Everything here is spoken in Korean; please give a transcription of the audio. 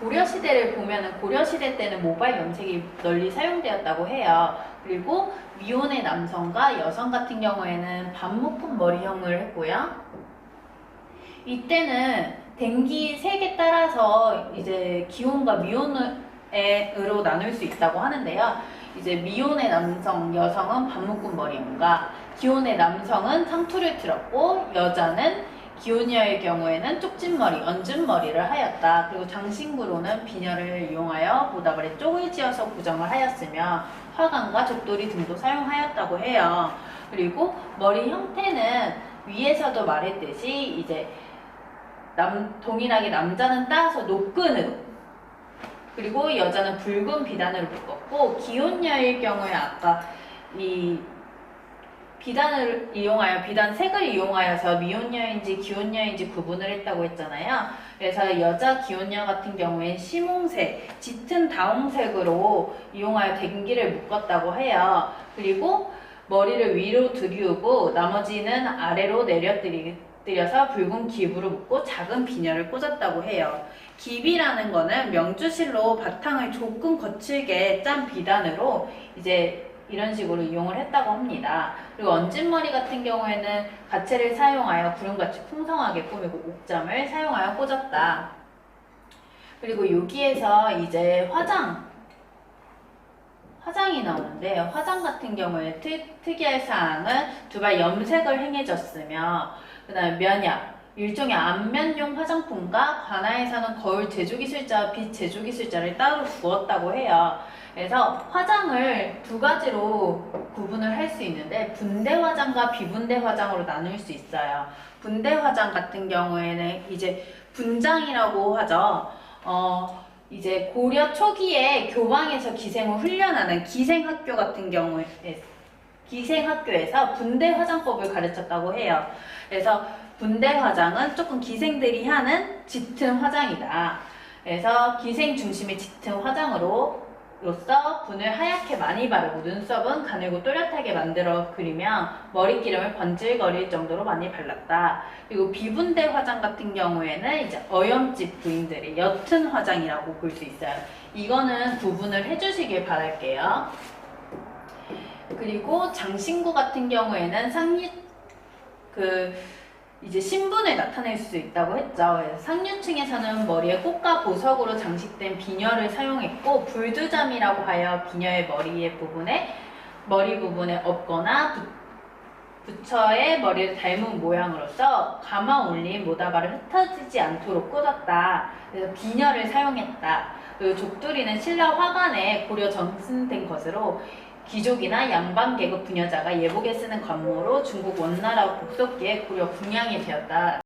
고려 시대를 보면은 고려 시대 때는 모발 염색이 널리 사용되었다고 해요. 그리고 미혼의 남성과 여성 같은 경우에는 반묶음 머리형을 했고요. 이때는 댕기 색에 따라서 이제 기혼과 미혼으로 나눌 수 있다고 하는데요. 이제 미혼의 남성, 여성은 반묶음 머리형과 기혼의 남성은 상투를 틀었고 여자는 기혼녀의 경우에는 쪽진 머리, 얹은 머리를 하였다. 그리고 장신구로는 비녀를 이용하여 보다발에 쪽을 지어서 구정을 하였으며 화관과 족돌이 등도 사용하였다고 해요. 그리고 머리 형태는 위에서도 말했듯이 이제 남, 동일하게 남자는 따서 노끈으로 그리고 여자는 붉은 비단으로 묶었고 기혼녀일 경우에 아까 이 비단을 이용하여 비단 색을 이용하여서 미혼녀인지 기혼녀인지 구분을 했다고 했잖아요. 그래서 여자 기혼녀 같은 경우엔 심홍색, 짙은 다홍색으로 이용하여 댕기를 묶었다고 해요. 그리고 머리를 위로 들이우고 나머지는 아래로 내려드려서 붉은 기부로 묶고 작은 비녀를 꽂았다고 해요. 기비라는 거는 명주실로 바탕을 조금 거칠게 짠 비단으로 이제 이런 식으로 이용을 했다고 합니다. 그리고 얹은머리 같은 경우에는 가채를 사용하여 구름같이 풍성하게 꾸미고 옥잠을 사용하여 꽂았다. 그리고 여기에서 이제 화장 화장이 나오는데 화장 같은 경우에 특, 특이할 사항은 두 발 염색을 행해졌으며 그 다음에 면약 일종의 안면용 화장품과 관아에서는 거울 제조기술자와 빛 제조기술자를 따로 두었다고 해요. 그래서 화장을 두 가지로 구분을 할 수 있는데 분대 화장과 비분대 화장으로 나눌 수 있어요. 분대 화장 같은 경우에는 이제 분장이라고 하죠. 어, 이제 고려 초기에 교방에서 기생을 훈련하는 기생학교 같은 경우에 기생학교에서 분대 화장법을 가르쳤다고 해요. 그래서 분대 화장은 조금 기생들이 하는 짙은 화장이다. 그래서 기생 중심의 짙은 화장으로 로써 분을 하얗게 많이 바르고 눈썹은 가늘고 또렷하게 만들어 그리며 머리기름을 번질거릴 정도로 많이 발랐다. 그리고 비분대 화장 같은 경우에는 이제 어염집 부인들의 옅은 화장이라고 볼 수 있어요. 이거는 구분을 해주시길 바랄게요. 그리고 장신구 같은 경우에는 상류 그 이제 신분을 나타낼 수 있다고 했죠. 상류층에서는 머리에 꽃과 보석으로 장식된 비녀를 사용했고 불두잠이라고 하여 비녀의 머리의 부분에 머리 부분에 엎거나 부, 부처의 머리를 닮은 모양으로서 감아 올린 모다발을 흩어지지 않도록 꽂았다. 그래서 비녀를 사용했다. 그리고 족두리는 신라 화관에 고려 전승된 것으로 귀족이나 양반 계급 부녀자가 예복에 쓰는 관모로 중국 원나라 복속기에 고려 궁양이 되었다.